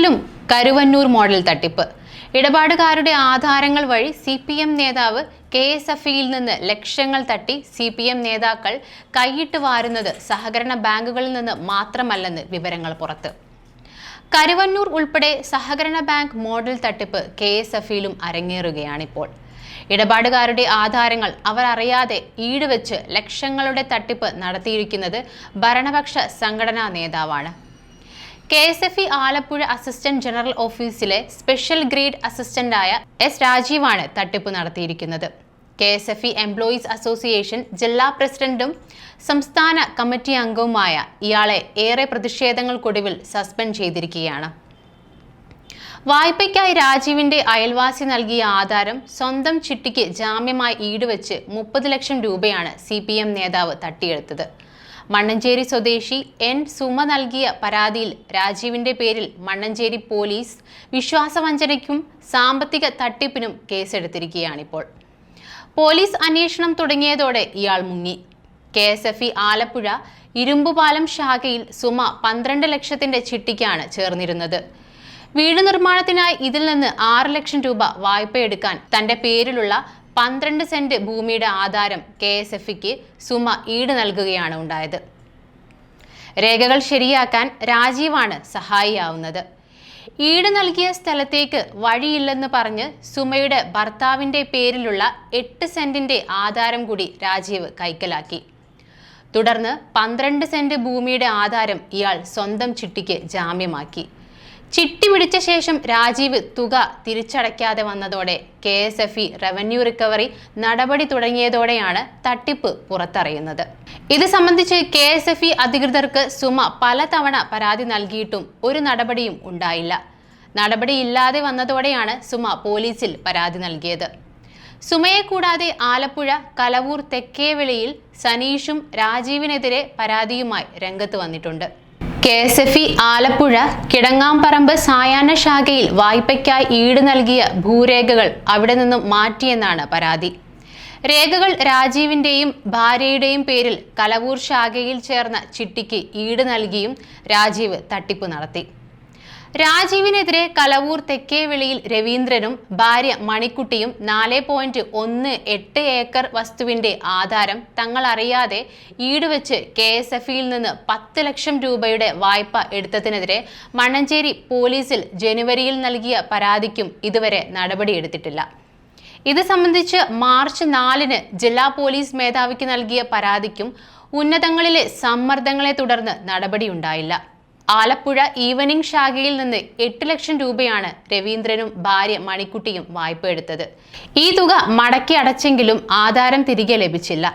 എഫിയിലും Karuvannur model തട്ടിപ്പ്. ഇടപാടുകാരുടെ ആധാരങ്ങൾ വഴി സി പി എം നേതാവ് കെ എസ് എഫിയിൽ നിന്ന് ലക്ഷങ്ങൾ തട്ടി സി പി എം നേതാക്കൾ കൈയിട്ട് വാരുന്നത് സഹകരണ ബാങ്കുകളിൽ നിന്ന് മാത്രമല്ലെന്ന് വിവരങ്ങൾ പുറത്ത്. കരുവന്നൂർ ഉൾപ്പെടെ സഹകരണ ബാങ്ക് മോഡൽ തട്ടിപ്പ് കെ എസ് എഫിയിലും അരങ്ങേറുകയാണിപ്പോൾ. ഇടപാടുകാരുടെ ആധാരങ്ങൾ അവർ അറിയാതെ ഈടുവെച്ച് ലക്ഷങ്ങളുടെ തട്ടിപ്പ് നടത്തിയിരിക്കുന്നത് ഭരണപക്ഷ സംഘടനാ നേതാവാണ്. K S F E Alappuzha assistant general ഓഫീസിലെ സ്പെഷ്യൽ ഗ്രേഡ് അസിസ്റ്റന്റായ എസ് രാജീവാണ് തട്ടിപ്പ് നടത്തിയിരിക്കുന്നത്. K S F E employees association ജില്ലാ പ്രസിഡന്റും സംസ്ഥാന കമ്മിറ്റി അംഗവുമായ ഇയാളെ ഏറെ പ്രതിഷേധങ്ങൾക്കൊടുവിൽ സസ്പെൻഡ് ചെയ്തിരിക്കുകയാണ്. വായ്പയ്ക്കായി രാജീവിന്റെ അയൽവാസി നൽകിയ ആധാരം സ്വന്തം ചിട്ടിക്ക് ജാമ്യമായി ഈടുവെച്ച് മുപ്പത് ലക്ഷം രൂപയാണ് സി പി എം നേതാവ് തട്ടിയെടുത്തത്. മണ്ണഞ്ചേരി സ്വദേശി എൻ സുമ നൽകിയ പരാതിയിൽ രാജീവിന്റെ പേരിൽ മണ്ണഞ്ചേരി പോലീസ് വിശ്വാസവഞ്ചനയ്ക്കും സാമ്പത്തിക തട്ടിപ്പിനും കേസെടുത്തിരിക്കുകയാണിപ്പോൾ. പോലീസ് അന്വേഷണം തുടങ്ങിയതോടെ ഇയാൾ മുങ്ങി. K S F E Alappuzha Irumbupalam ശാഖയിൽ സുമ പന്ത്രണ്ട് ലക്ഷത്തിന്റെ ചിട്ടിക്കാണ് ചേർന്നിരുന്നത്. വീട് നിർമ്മാണത്തിനായി ഇതിൽ നിന്ന് ആറ് ലക്ഷം രൂപ വായ്പയെടുക്കാൻ തന്റെ പേരിലുള്ള പന്ത്രണ്ട് സെന്റ് ഭൂമിയുടെ ആധാരം കെ എസ് എഫ് സുമ ഈട് നൽകുകയാണ് ഉണ്ടായത്. രേഖകൾ ശരിയാക്കാൻ രാജീവാണ് സഹായിയാവുന്നത്. ഈട് നൽകിയ സ്ഥലത്തേക്ക് വഴിയില്ലെന്ന് പറഞ്ഞ് സുമയുടെ ഭർത്താവിന്റെ പേരിലുള്ള എട്ട് സെന്റിന്റെ ആധാരം കൂടി രാജീവ് കൈക്കലാക്കി. തുടർന്ന് പന്ത്രണ്ട് സെന്റ് ഭൂമിയുടെ ആധാരം ഇയാൾ സ്വന്തം ചിട്ടിക്ക് ജാമ്യമാക്കി. ചിട്ടി പിടിച്ച ശേഷം രാജീവ് തുക തിരിച്ചടയ്ക്കാതെ വന്നതോടെ K S F E revenue recovery നടപടി തുടങ്ങിയതോടെയാണ് തട്ടിപ്പ് പുറത്തറിയുന്നത്. ഇത് സംബന്ധിച്ച് കെ എസ് എഫ് ഇ അധികൃതർക്ക് സുമ പലതവണ പരാതി നൽകിയിട്ടും ഒരു നടപടിയും ഉണ്ടായില്ല. നടപടിയില്ലാതെ വന്നതോടെയാണ് സുമ പോലീസിൽ പരാതി നൽകിയത്. സുമയെ കൂടാതെ ആലപ്പുഴ കലവൂർ തെക്കേവിളിയിൽ സനീഷും രാജീവിനെതിരെ പരാതിയുമായി രംഗത്ത് വന്നിട്ടുണ്ട്. K S F E Alappuzha Kidangamparambu സായാഹ്ന ശാഖയിൽ വായ്പയ്ക്കായി ഈട് നൽകിയ ഭൂരേഖകൾ അവിടെ നിന്നും മാറ്റിയെന്നാണ് പരാതി. രേഖകൾ രാജീവിന്റെയും ഭാര്യയുടെയും പേരിൽ കലവൂർ ശാഖയിൽ ചേർന്ന ചിട്ടിക്ക് ഈട് നൽകിയും രാജീവ് തട്ടിപ്പ് നടത്തി. രാജീവിനെതിരെ കലവൂർ തെക്കേവിളിയിൽ രവീന്ദ്രനും ഭാര്യ മണിക്കുട്ടിയും നാല് പോയിന്റ് ഒന്ന് എട്ട് ഏക്കർ വസ്തുവിന്റെ ആധാരം തങ്ങൾ അറിയാതെ ഈടുവെച്ച് കെ എസ് എഫിയിൽ നിന്ന് പത്ത് ലക്ഷം രൂപയുടെ വായ്പ എടുത്തതിനെതിരെ മണ്ണഞ്ചേരി പോലീസിൽ ജനുവരിയിൽ നൽകിയ പരാതിക്കും ഇതുവരെ നടപടിയെടുത്തിട്ടില്ല ഇത് സംബന്ധിച്ച് മാർച്ച് നാലിന് ജില്ലാ പോലീസ് മേധാവിക്ക് നൽകിയ പരാതിക്കും ഉന്നതങ്ങളിലെ സമ്മർദ്ദങ്ങളെ തുടർന്ന് നടപടിയുണ്ടായില്ല ആലപ്പുഴ ഈവനിംഗ് ശാഖയിൽ നിന്ന് എട്ട് ലക്ഷം രൂപയാണ് രവീന്ദ്രനും ഭാര്യ മണിക്കുട്ടിയും വായ്പ എടുത്തത്. ഈ തുക മടക്കി അടച്ചെങ്കിലും ആധാരം തിരികെ ലഭിച്ചില്ല.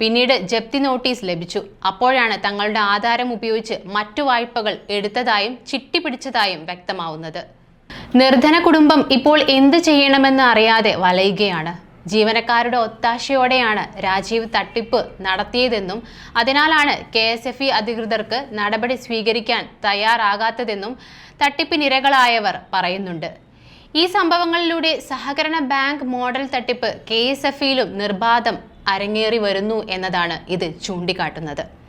പിന്നീട് ജപ്തി നോട്ടീസ് ലഭിച്ചു. അപ്പോഴാണ് തങ്ങളുടെ ആധാരം ഉപയോഗിച്ച് മറ്റു വായ്പകൾ എടുത്തതായും ചിട്ടി പിടിച്ചതായും വ്യക്തമാവുന്നത്. നിർധന കുടുംബം ഇപ്പോൾ എന്ത് ചെയ്യണമെന്ന് അറിയാതെ വലയുകയാണ്. ജീവനക്കാരുടെ ഒത്താശയോടെയാണ് രാജീവ് തട്ടിപ്പ് നടത്തിയതെന്നും അതിനാലാണ് കെ എസ് എഫ് ഇ അധികൃതർക്ക് നടപടി സ്വീകരിക്കാൻ തയ്യാറാകാത്തതെന്നും തട്ടിപ്പിനിരകളായവർ പറയുന്നുണ്ട്. ഈ സംഭവങ്ങളിലൂടെ സഹകരണ ബാങ്ക് മോഡൽ തട്ടിപ്പ് കെ എസ് എഫ് ഇയിലും നിർബാധം അരങ്ങേറി വരുന്നു എന്നതാണ് ഇത് ചൂണ്ടിക്കാട്ടുന്നത്.